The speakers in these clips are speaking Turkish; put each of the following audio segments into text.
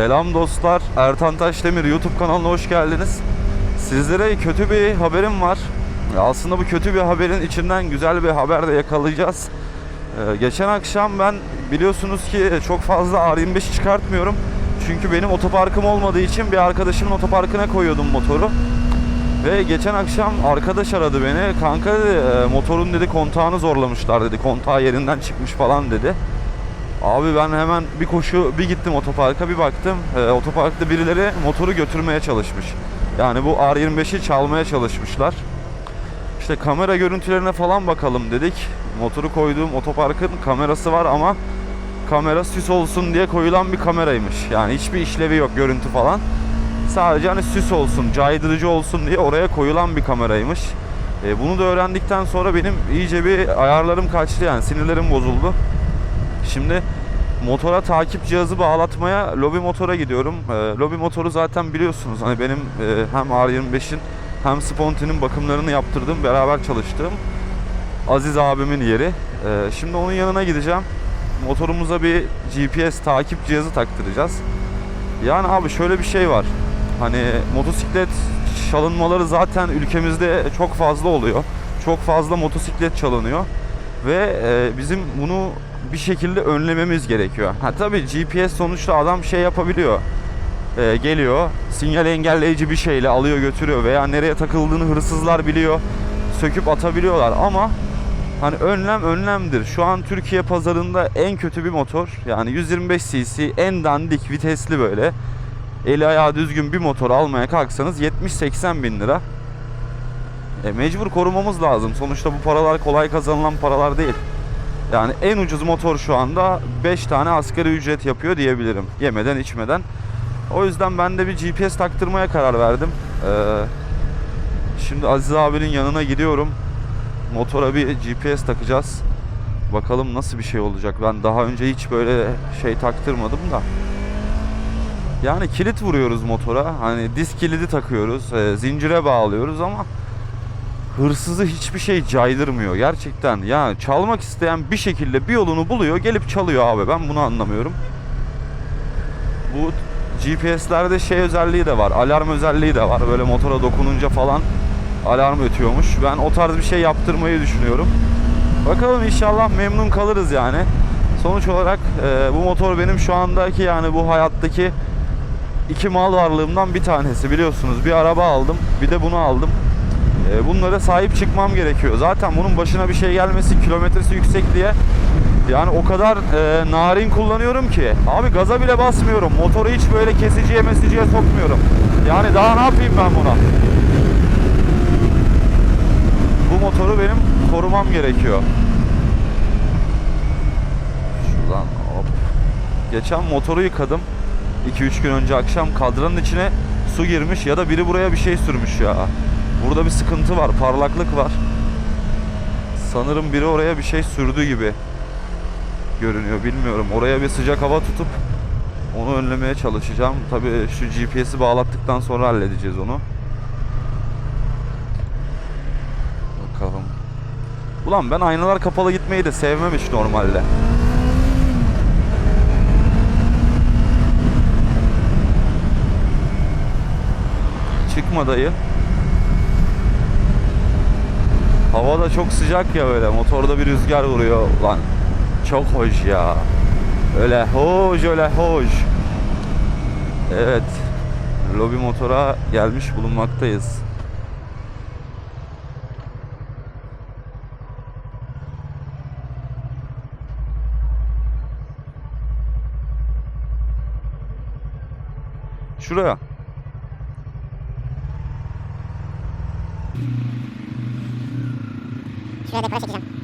Selam dostlar. Ertan Taşdemir YouTube kanalına hoş geldiniz. Sizlere kötü bir haberim var. Aslında bu kötü bir haberin içinden güzel bir haber de yakalayacağız. Ee, geçen akşam ben biliyorsunuz ki çok fazla R25 çıkartmıyorum. Çünkü benim otoparkım olmadığı için bir arkadaşımın otoparkına koyuyordum motoru. Ve geçen akşam arkadaş aradı beni. Kanka dedi, "e, motorun dedi kontağını zorlamışlar dedi. Kontağı yerinden çıkmış falan dedi. Abi ben hemen bir koşu bir gittim otoparka bir baktım. E, otoparkta birileri motoru götürmeye çalışmış. Yani bu R25'i çalmaya çalışmışlar. İşte kamera görüntülerine falan bakalım dedik. Motoru koyduğum otoparkın kamerası var ama kamera süs olsun diye koyulan bir kameraymış. Yani hiçbir işlevi yok görüntü falan. Sadece hani süs olsun, caydırıcı olsun diye oraya koyulan bir kameraymış. E, bunu da öğrendikten sonra benim iyice bir ayarlarım kaçtı yani sinirlerim bozuldu. Şimdi motora takip cihazı bağlatmaya Lobi Motor'a gidiyorum. E, Lobi Motor'u zaten biliyorsunuz. Hani benim e, hem R25'in hem Sponti'nin bakımlarını yaptırdığım, beraber çalıştığım Aziz abimin yeri. E, şimdi onun yanına gideceğim. Motorumuza bir GPS takip cihazı taktıracağız. Yani abi şöyle bir şey var. Hani motosiklet çalınmaları zaten ülkemizde çok fazla oluyor. Çok fazla motosiklet çalınıyor. Ve e, bizim bunu bir şekilde önlememiz gerekiyor. Ha tabii GPS sonuçta adam şey yapabiliyor. E, geliyor, sinyal engelleyici bir şeyle alıyor götürüyor veya nereye takıldığını hırsızlar biliyor. Söküp atabiliyorlar ama hani önlem önlemdir. Şu an Türkiye pazarında en kötü bir motor. Yani 125 cc en dandik vitesli böyle. Eli ayağı düzgün bir motor almaya kalksanız 70-80 bin lira. E, mecbur korumamız lazım. Sonuçta bu paralar kolay kazanılan paralar değil. Yani en ucuz motor şu anda 5 tane asgari ücret yapıyor diyebilirim. Yemeden içmeden. O yüzden ben de bir GPS taktırmaya karar verdim. Ee, şimdi Aziz abinin yanına gidiyorum. Motora bir GPS takacağız. Bakalım nasıl bir şey olacak. Ben daha önce hiç böyle şey taktırmadım da. Yani kilit vuruyoruz motora. Hani disk kilidi takıyoruz. e, zincire bağlıyoruz ama hırsızı hiçbir şey caydırmıyor gerçekten. Yani çalmak isteyen bir şekilde bir yolunu buluyor, gelip çalıyor abi. Ben bunu anlamıyorum. Bu GPS'lerde şey özelliği de var. Alarm özelliği de var. Böyle motora dokununca falan alarm ötüyormuş. Ben o tarz bir şey yaptırmayı düşünüyorum. Bakalım inşallah memnun kalırız yani. Sonuç olarak e, bu motor benim şu andaki yani bu hayattaki iki mal varlığımdan bir tanesi biliyorsunuz. Bir araba aldım, bir de bunu aldım. E, bunlara sahip çıkmam gerekiyor. Zaten bunun başına bir şey gelmesi, kilometresi yüksek diye yani o kadar e, narin kullanıyorum ki. Abi gaza bile basmıyorum. Motoru hiç böyle kesiciye mesiciye sokmuyorum. Yani daha ne yapayım ben buna? Bu motoru benim korumam gerekiyor. Şuradan hop. Geçen motoru yıkadım. 2-3 gün önce akşam kadranın içine su girmiş ya da biri buraya bir şey sürmüş ya. Burada bir sıkıntı var, parlaklık var. Sanırım biri oraya bir şey sürdü gibi görünüyor bilmiyorum. Oraya bir sıcak hava tutup onu önlemeye çalışacağım. Tabii şu GPS'i bağlattıktan sonra halledeceğiz onu. Bakalım. Ulan ben aynalar kapalı gitmeyi de sevmem hiç normalde. Çıkma dayı. Hava da çok sıcak ya böyle. Motorda bir rüzgar vuruyor. Lan çok hoş ya. Öyle hoş öyle hoş. Evet. Lobi motora gelmiş bulunmaktayız. Şuraya. Je vais.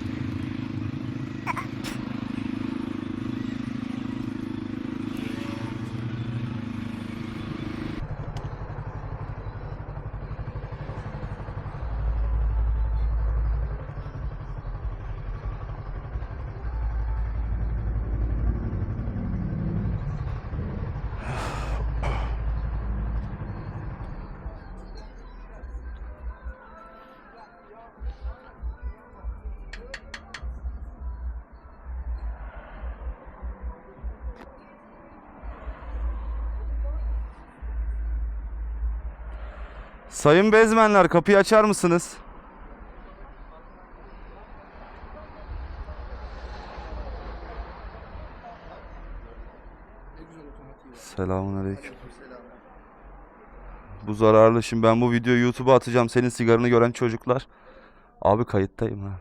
Sayın bezmenler kapıyı açar mısınız? Selamun aleyküm. Bu zararlı. Şimdi ben bu videoyu YouTube'a atacağım. Senin sigaranı gören çocuklar. Abi kayıttayım ha.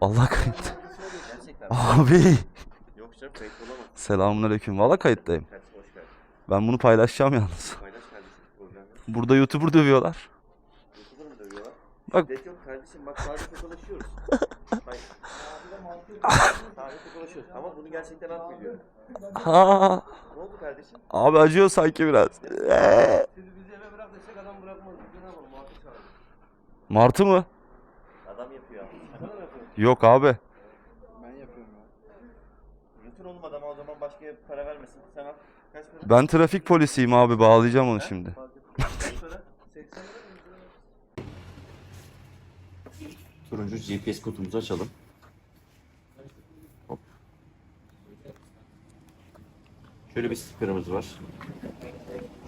Allah kayıt. Abi. Selamun aleyküm. Valla kayıttayım. Ben bunu paylaşacağım yalnız. Paylaş kardeşim. Problem yok. Burada YouTuber dövüyorlar. YouTube'da mı dövüyorlar? Bak Şiddet yok kardeşim bak sadece tokalaşıyoruz. Hayır. Sadece tokalaşıyoruz. Ama bunu gerçekten affediyorum. ha. Ne oldu kardeşim? Abi acıyor sanki biraz. Ee. Sizi bizi eve bırak desek adam bırakmaz. Biz ne yapalım? Muhakkak çağırırız. Martı mı? Adam yapıyor. Yok abi. Ben yapıyorum ya. Götür oğlum adama o zaman başka para vermesin. Sen al. Kaç para? Ben trafik polisiyim abi. Bağlayacağım onu şimdi. Kaç para? 80 lira mı? Turuncu GPS kutumuzu açalım. Hop. Şöyle bir stikerimiz var.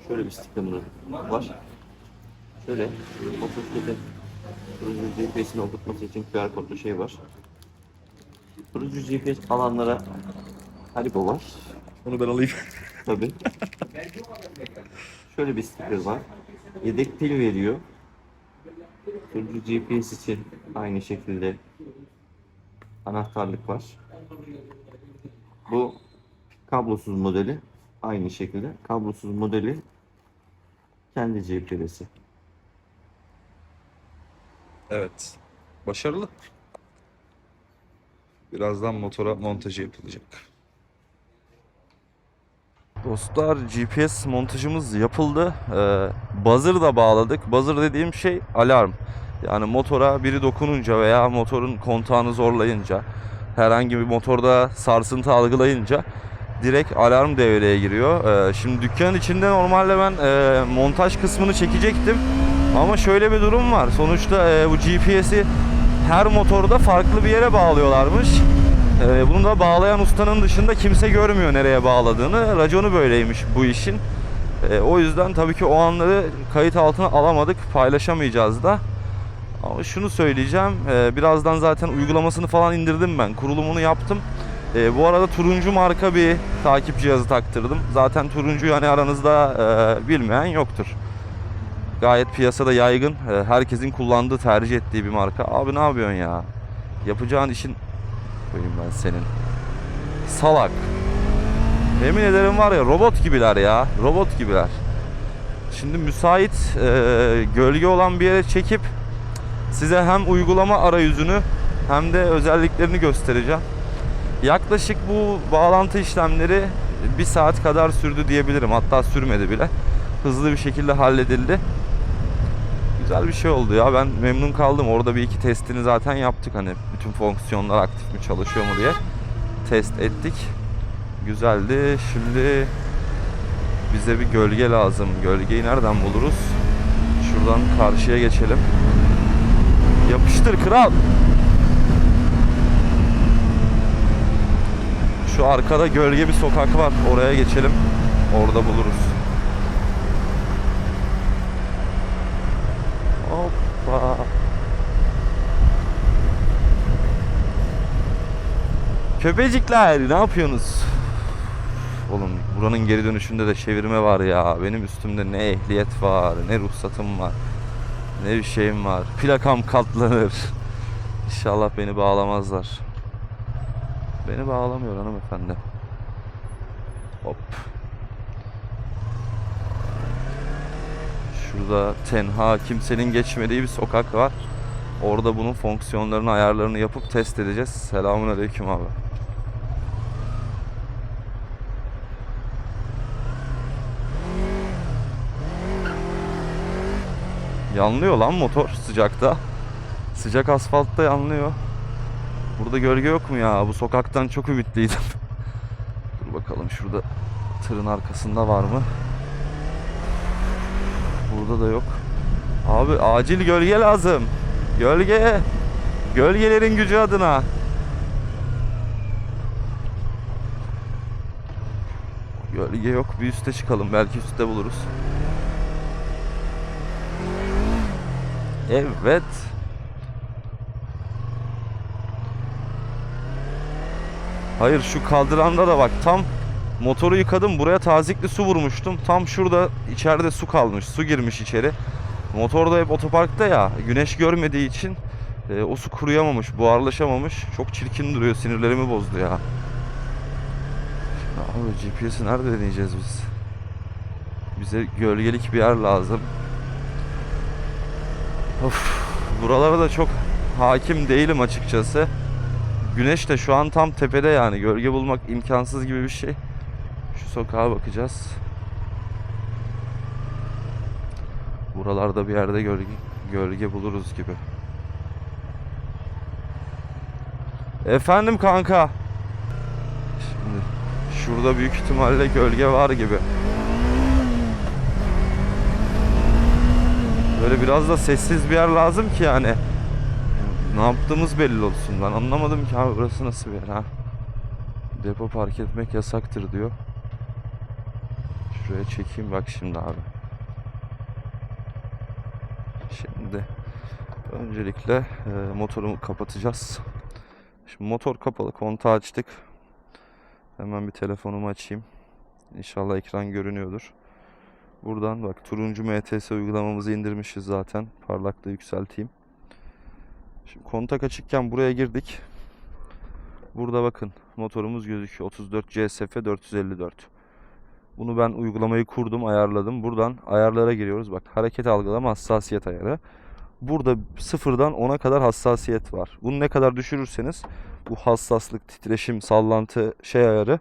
Şöyle bir stikerimiz var. Şöyle motosiklete turuncu GPS'ini okutması için QR kodlu şey var. Turuncu GPS alanlara Haribo var. Onu ben alayım. Tabii. Şöyle bir sticker var. Yedek pil veriyor. Turuncu GPS için aynı şekilde anahtarlık var. Bu kablosuz modeli aynı şekilde. Kablosuz modeli kendi GPS'i. Evet. Başarılı. Birazdan motora montajı yapılacak. Dostlar GPS montajımız yapıldı. Ee, buzzer da bağladık. Buzzer dediğim şey alarm. Yani motora biri dokununca veya motorun kontağını zorlayınca herhangi bir motorda sarsıntı algılayınca direkt alarm devreye giriyor. Ee, şimdi dükkanın içinde normalde ben e, montaj kısmını çekecektim. Ama şöyle bir durum var. Sonuçta e, bu GPS'i her motorda farklı bir yere bağlıyorlarmış. E, bunu da bağlayan ustanın dışında kimse görmüyor nereye bağladığını. Raconu böyleymiş bu işin. E, o yüzden tabii ki o anları kayıt altına alamadık. Paylaşamayacağız da. Ama şunu söyleyeceğim. e, birazdan zaten uygulamasını falan indirdim ben. Kurulumunu yaptım. E, bu arada turuncu marka bir takip cihazı taktırdım. Zaten turuncuyu hani aranızda e, bilmeyen yoktur gayet piyasada yaygın. e, Herkesin kullandığı, tercih ettiği bir marka. Abi ne yapıyorsun ya? Yapacağın işin koyayım ben senin. Salak. Yemin ederim var ya robot gibiler ya. Robot gibiler. Şimdi müsait e, gölge olan bir yere çekip size hem uygulama arayüzünü hem de özelliklerini göstereceğim. Yaklaşık bu bağlantı işlemleri bir saat kadar sürdü diyebilirim. Hatta sürmedi bile. Hızlı bir şekilde halledildi. Güzel bir şey oldu ya. Ben memnun kaldım. Orada bir iki testini zaten yaptık. Hani bütün fonksiyonlar aktif mi çalışıyor mu diye test ettik. Güzeldi. Şimdi bize bir gölge lazım. Gölgeyi nereden buluruz? Şuradan karşıya geçelim. Yapıştır kral. Şu arkada gölge bir sokak var. Oraya geçelim. Orada buluruz. Hoppa. Köpecikler ne yapıyorsunuz? Oğlum buranın geri dönüşünde de çevirme var ya. Benim üstümde ne ehliyet var, ne ruhsatım var, ne bir şeyim var. Plakam katlanır. İnşallah beni bağlamazlar. Beni bağlamıyor hanımefendi. Hop. Şurada tenha kimsenin geçmediği bir sokak var. Orada bunun fonksiyonlarını, ayarlarını yapıp test edeceğiz. Selamun aleyküm abi. Yanlıyor lan motor sıcakta. Sıcak asfaltta yanlıyor. Burada gölge yok mu ya? Bu sokaktan çok ümitliydim. Dur bakalım şurada tırın arkasında var mı? Burada da yok. Abi acil gölge lazım. Gölge. Gölgelerin gücü adına. Gölge yok. Bir üste çıkalım. Belki üstte buluruz. Evet. Hayır şu kaldıranda da bak tam motoru yıkadım buraya tazikli su vurmuştum. Tam şurada içeride su kalmış. Su girmiş içeri. Motor da hep otoparkta ya. Güneş görmediği için e, o su kuruyamamış, buharlaşamamış. Çok çirkin duruyor. Sinirlerimi bozdu ya. Abi GPS'i nerede deneyeceğiz biz? Bize gölgelik bir yer lazım. Of, buralara da çok hakim değilim açıkçası. Güneş de şu an tam tepede yani. Gölge bulmak imkansız gibi bir şey. Şu sokağa bakacağız. Buralarda bir yerde gölge, gölge buluruz gibi. Efendim kanka. Şimdi şurada büyük ihtimalle gölge var gibi. Böyle biraz da sessiz bir yer lazım ki yani. Ne yaptığımız belli olsun. Ben anlamadım ki abi burası nasıl bir yer ha. Depo park etmek yasaktır diyor. Şuraya çekeyim bak şimdi abi. Şimdi öncelikle e, motorumu kapatacağız. Şimdi motor kapalı, kontağı açtık. Hemen bir telefonumu açayım. İnşallah ekran görünüyordur. Buradan bak turuncu MTS uygulamamızı indirmişiz zaten. Parlaklığı yükselteyim. Şimdi kontak açıkken buraya girdik. Burada bakın motorumuz gözüküyor. 34 CSF 454. Bunu ben uygulamayı kurdum, ayarladım. Buradan ayarlara giriyoruz. Bak hareket algılama hassasiyet ayarı. Burada sıfırdan 10'a kadar hassasiyet var. Bunu ne kadar düşürürseniz bu hassaslık, titreşim, sallantı şey ayarı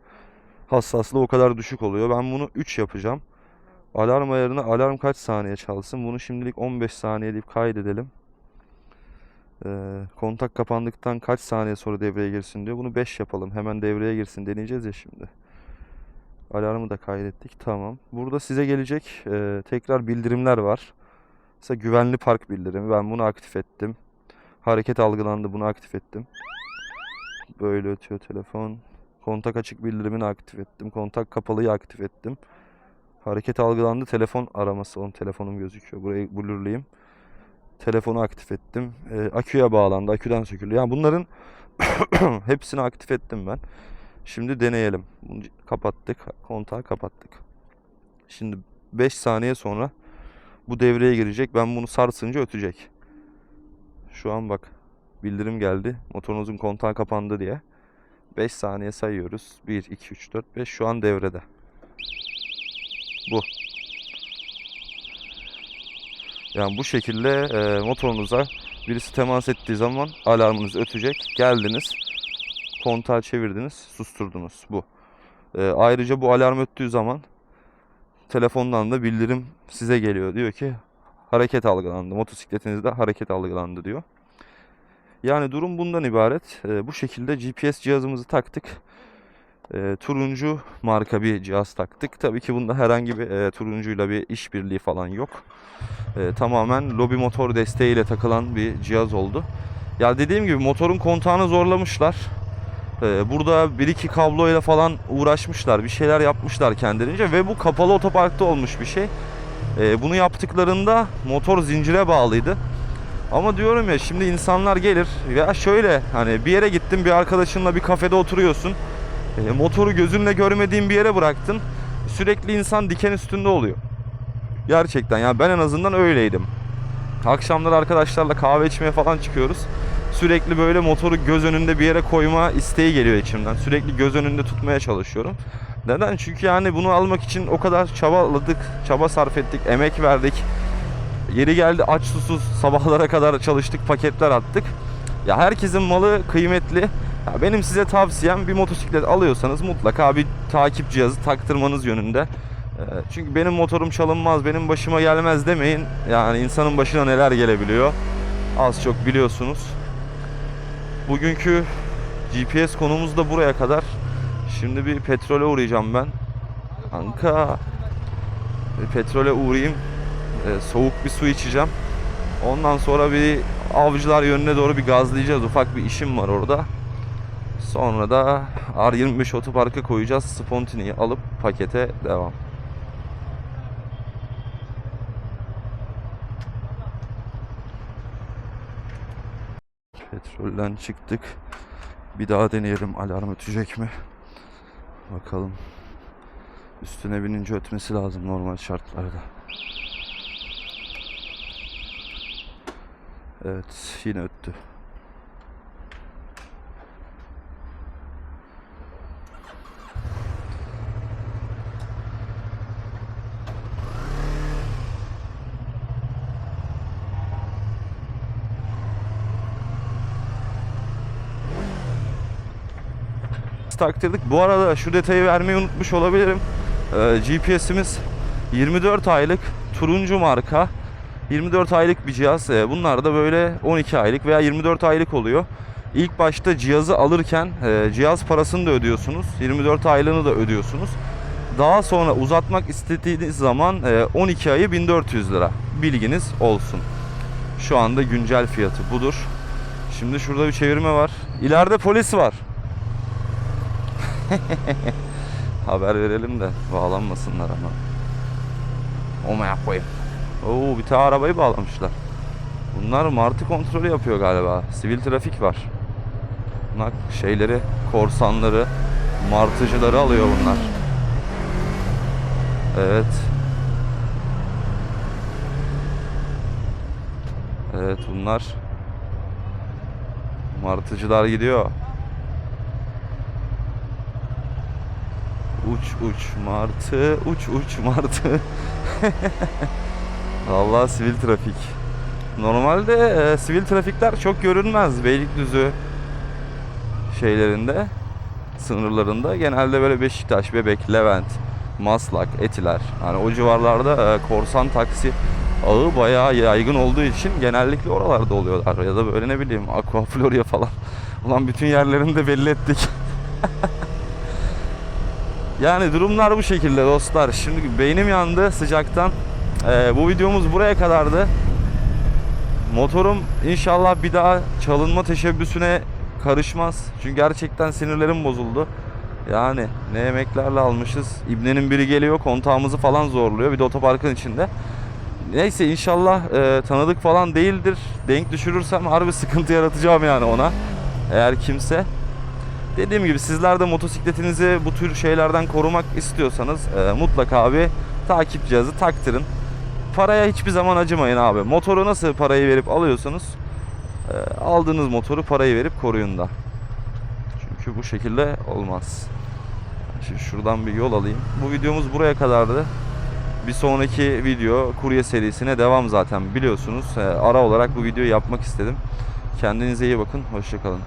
hassaslığı o kadar düşük oluyor. Ben bunu 3 yapacağım. Alarm ayarına alarm kaç saniye çalsın? Bunu şimdilik 15 saniye deyip kaydedelim. Ee, kontak kapandıktan kaç saniye sonra devreye girsin diyor. Bunu 5 yapalım. Hemen devreye girsin deneyeceğiz ya şimdi. Alarmı da kaydettik. Tamam. Burada size gelecek e, tekrar bildirimler var. Mesela güvenli park bildirimi. Ben bunu aktif ettim. Hareket algılandı. Bunu aktif ettim. Böyle ötüyor telefon. Kontak açık bildirimini aktif ettim. Kontak kapalıyı aktif ettim. Hareket algılandı. Telefon araması. Onun telefonum gözüküyor. Burayı blurlayayım. Telefonu aktif ettim. Ee, aküye bağlandı. Aküden söküldü. Yani bunların hepsini aktif ettim ben. Şimdi deneyelim. Bunu kapattık. Kontağı kapattık. Şimdi 5 saniye sonra bu devreye girecek. Ben bunu sarsınca ötecek. Şu an bak bildirim geldi. Motorunuzun kontağı kapandı diye. 5 saniye sayıyoruz. 1, 2, 3, 4, 5. Şu an devrede. Bu. Yani bu şekilde e, motorunuza birisi temas ettiği zaman alarmınız ötecek. Geldiniz, kontağı çevirdiniz, susturdunuz. Bu. E, ayrıca bu alarm öttüğü zaman telefondan da bildirim size geliyor. Diyor ki hareket algılandı. Motosikletinizde hareket algılandı diyor. Yani durum bundan ibaret. E, bu şekilde GPS cihazımızı taktık. E, turuncu marka bir cihaz taktık. Tabii ki bunda herhangi bir e, turuncuyla bir işbirliği falan yok. E, tamamen lobi motor desteğiyle takılan bir cihaz oldu. Ya dediğim gibi motorun kontağını zorlamışlar. E, burada bir iki kabloyla falan uğraşmışlar. Bir şeyler yapmışlar kendilerince ve bu kapalı otoparkta olmuş bir şey. E, bunu yaptıklarında motor zincire bağlıydı. Ama diyorum ya şimdi insanlar gelir ya şöyle hani bir yere gittin bir arkadaşınla bir kafede oturuyorsun. E, motoru gözünle görmediğin bir yere bıraktın. Sürekli insan diken üstünde oluyor. Gerçekten yani ben en azından öyleydim. Akşamları arkadaşlarla kahve içmeye falan çıkıyoruz. Sürekli böyle motoru göz önünde bir yere koyma isteği geliyor içimden. Sürekli göz önünde tutmaya çalışıyorum. Neden? Çünkü yani bunu almak için o kadar çabaladık, çaba sarf ettik, emek verdik. Yeri geldi aç susuz sabahlara kadar çalıştık, paketler attık. Ya herkesin malı kıymetli. Ya benim size tavsiyem bir motosiklet alıyorsanız mutlaka bir takip cihazı taktırmanız yönünde. Ee, Çünkü benim motorum çalınmaz, benim başıma gelmez demeyin. Yani insanın başına neler gelebiliyor. Az çok biliyorsunuz. Bugünkü GPS konumuz da buraya kadar. Şimdi bir petrole uğrayacağım ben. Kanka. Bir petrole uğrayayım. Ee, soğuk bir su içeceğim. Ondan sonra bir avcılar yönüne doğru bir gazlayacağız. Ufak bir işim var orada. Sonra da R25 otoparka koyacağız. Spontini'yi alıp pakete devam. Petrolden çıktık. Bir daha deneyelim alarm ötecek mi? Bakalım. Üstüne binince ötmesi lazım normal şartlarda. Evet yine öttü. Taktırdık. Bu arada şu detayı vermeyi unutmuş olabilirim. Ee, GPS'imiz 24 aylık turuncu marka 24 aylık bir cihaz. Ee, bunlar da böyle 12 aylık veya 24 aylık oluyor. İlk başta cihazı alırken e, cihaz parasını da ödüyorsunuz. 24 aylığını da ödüyorsunuz. Daha sonra uzatmak istediğiniz zaman e, 12 ayı 1400 lira. Bilginiz olsun. Şu anda güncel fiyatı budur. Şimdi şurada bir çevirme var. İleride polis var. Haber verelim de bağlanmasınlar ama. Olmaya koyayım. Oo bir tane arabayı bağlamışlar. Bunlar martı kontrolü yapıyor galiba. Sivil trafik var. Bunlar şeyleri, korsanları, martıcıları alıyor bunlar. Evet. Evet bunlar martıcılar gidiyor. Uç uç martı, uç uç martı. Vallahi sivil trafik. Normalde e, sivil trafikler çok görünmez Beylikdüzü şeylerinde, sınırlarında. Genelde böyle Beşiktaş, Bebek, Levent, Maslak, Etiler. Hani o civarlarda e, korsan taksi ağı bayağı yaygın olduğu için genellikle oralarda oluyorlar. Ya da böyle ne bileyim Aqua Floria falan. Ulan bütün yerlerini de belli ettik. Yani durumlar bu şekilde dostlar. Şimdi beynim yandı sıcaktan. Ee, bu videomuz buraya kadardı. Motorum inşallah bir daha çalınma teşebbüsüne karışmaz. Çünkü gerçekten sinirlerim bozuldu. Yani ne emeklerle almışız. İbnenin biri geliyor kontağımızı falan zorluyor. Bir de otoparkın içinde. Neyse inşallah e, tanıdık falan değildir. Denk düşürürsem harbi sıkıntı yaratacağım yani ona. Eğer kimse. Dediğim gibi sizler de motosikletinizi bu tür şeylerden korumak istiyorsanız e, mutlaka bir takip cihazı taktırın. Paraya hiçbir zaman acımayın abi. Motoru nasıl parayı verip alıyorsanız e, aldığınız motoru parayı verip koruyun da. Çünkü bu şekilde olmaz. Şimdi şuradan bir yol alayım. Bu videomuz buraya kadardı. Bir sonraki video kurye serisine devam zaten biliyorsunuz. E, ara olarak bu videoyu yapmak istedim. Kendinize iyi bakın. Hoşçakalın.